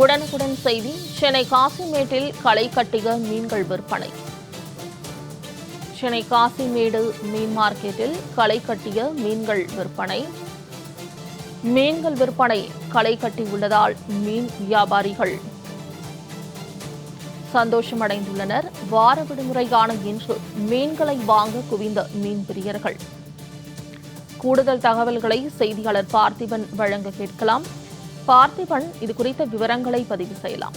உடனுக்குடன் செய்தி. சென்னை காசிமேட்டில் களை கட்டிய மீன்கள் விற்பனை. சென்னை காசிமேடு மீன் மார்க்கெட்டில் களை கட்டிய மீன்கள் விற்பனை. மீன்கள் விற்பனை களை கட்டியுள்ளதால் மீன் வியாபாரிகள் சந்தோஷமடைந்துள்ளனர். வார விடுமுறையான இன்று மீன்களை வாங்க குவிந்த மீன் பிரியர்கள். கூடுதல் தகவல்களை செய்தியாளர் பார்த்திபன் வழங்க கேட்கலாம். பார்த்திபன் இது குறித்த விவரங்களை பதிவு செய்யலாம்.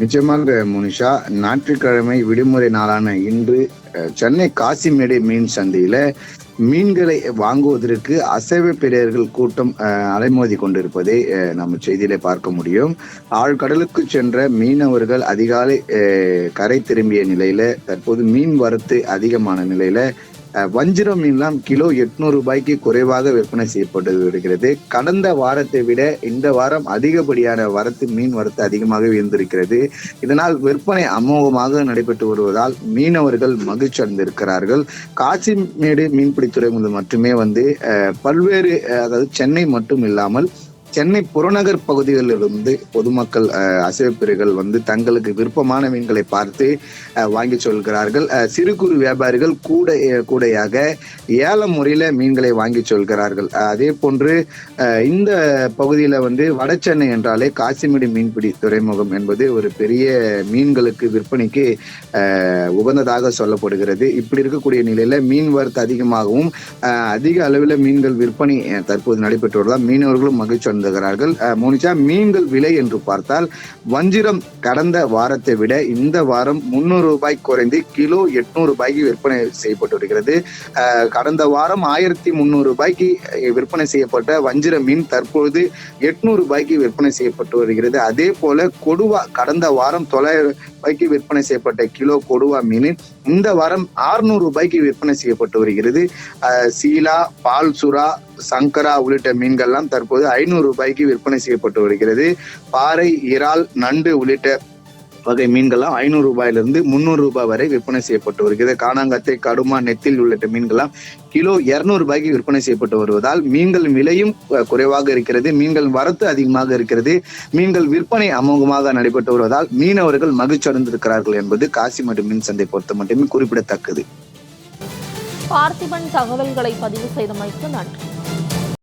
நிச்சயமாக முனிஷா ஞாயிற்றுக்கிழமை விடுமுறை நாளான இன்று சென்னை காசிமேடு மீன் சந்தையில மீன்களை வாங்குவதற்கு அசைவ பிரியர்கள் கூட்டம் அலைமோதி கொண்டிருப்பதை நம்ம செய்தியில பார்க்க முடியும். ஆழ்கடலுக்கு சென்ற மீனவர்கள் அதிகாலை கரை திரும்பிய நிலையில தற்போது மீன் வரத்து அதிகமான நிலையில வஞ்சிர வஞ்சிரம் மீன்லாம் கிலோ எட்நூறு ரூபாய்க்கு குறைவாக விற்பனை செய்யப்பட்டு வருகிறது கடந்த வாரத்தை விட இந்த வாரம் அதிகப்படியான வரத்து மீன் வரத்து அதிகமாக இருந்திருக்கிறது இதனால் விற்பனை அமோகமாக நடைபெற்று வருவதால் மீனவர்கள் மகிழ்ச்சி அடைந்திருக்கிறார்கள். காசிமேடு மீன்பிடித்துறை மட்டுமே வந்து அஹ், பல்வேறு அதாவது சென்னை மட்டும் இல்லாமல் சென்னை புறநகர் பகுதிகளிலிருந்து பொதுமக்கள் அசைவப்பிரிகள் வந்து தங்களுக்கு விருப்பமான மீன்களை பார்த்து வாங்கி சொல்கிறார்கள். சிறு குறு வியாபாரிகள் கூட கூடையாக ஏல முறையில மீன்களை வாங்கி சொல்கிறார்கள். அதே போன்று இந்த பகுதியில வந்து வட சென்னை என்றாலே காசிமேடு மீன்பிடி துறைமுகம் என்பது ஒரு பெரிய மீன்களுக்கு விற்பனைக்கு உகந்ததாக சொல்லப்படுகிறது. இப்படி இருக்கக்கூடிய நிலையில மீன் வரத்து அதிகமாகவும் அதிக அளவில் மீன்கள் விற்பனை தற்போது நடைபெற்று வருவதால் மீனவர்களும் மகிழ்ச்சி அடைந்துகிறார்கள் மோனிஷா மீன்கள் விலை என்று பார்த்தால் வஞ்சிரம் கடந்த வாரத்தை விட இந்த வாரம் முன்னூறு ரூபாய் குறைந்து கிலோ எட்நூறு ரூபாய்க்கு விற்பனை செய்யப்பட்டு வருகிறது. கடந்த வாரம் ஆயிரத்தி முந்நூறு ரூபாய்க்கு விற்பனை செய்யப்பட்ட வஞ்சிர மீன் தற்பொழுது எட்நூறு ரூபாய்க்கு விற்பனை செய்யப்பட்டு வருகிறது. அதே போல கொடுவா கடந்த வாரம் தொள்ளாயிரம் ரூபாய்க்கு விற்பனை செய்யப்பட்ட கிலோ கொடுவா மீன் இந்த வாரம் 600 ரூபாய்க்கு விற்பனை செய்யப்பட்டு வருகிறது. சீலா பால் சுறா சங்கரா உள்ளிட்ட மீன்கள்லாம் தற்போது ஐநூறு ரூபாய்க்கு விற்பனை செய்யப்பட்டு வருகிறது. பாறை இறால் நண்டு உள்ளிட்ட வகை மீன்கள்லாம் ஐநூறு ரூபாயிலிருந்து முந்நூறு ரூபாய் வரை விற்பனை செய்யப்பட்டு வருகிறது. காணாங்கத்தை கடுமா நெத்தில் உள்ளிட்ட மீன்கள்லாம் கிலோ இரநூறு ரூபாய்க்கு விற்பனை செய்யப்பட்டு வருவதால் மீன்கள் விலையும் குறைவாக இருக்கிறது. மீன்கள் வரத்து அதிகமாக இருக்கிறது. மீன்கள் விற்பனை அமோகமாக நடைபெற்று வருவதால் மீனவர்கள் மகிழ்ச்சி அடைந்திருக்கிறார்கள் என்பது காசி மற்றும் மீன் சந்தை பொறுத்த மட்டுமே குறிப்பிடத்தக்கது. பார்த்திபன் தகவல்களை பதிவு செய்தமைக்கு நன்றி.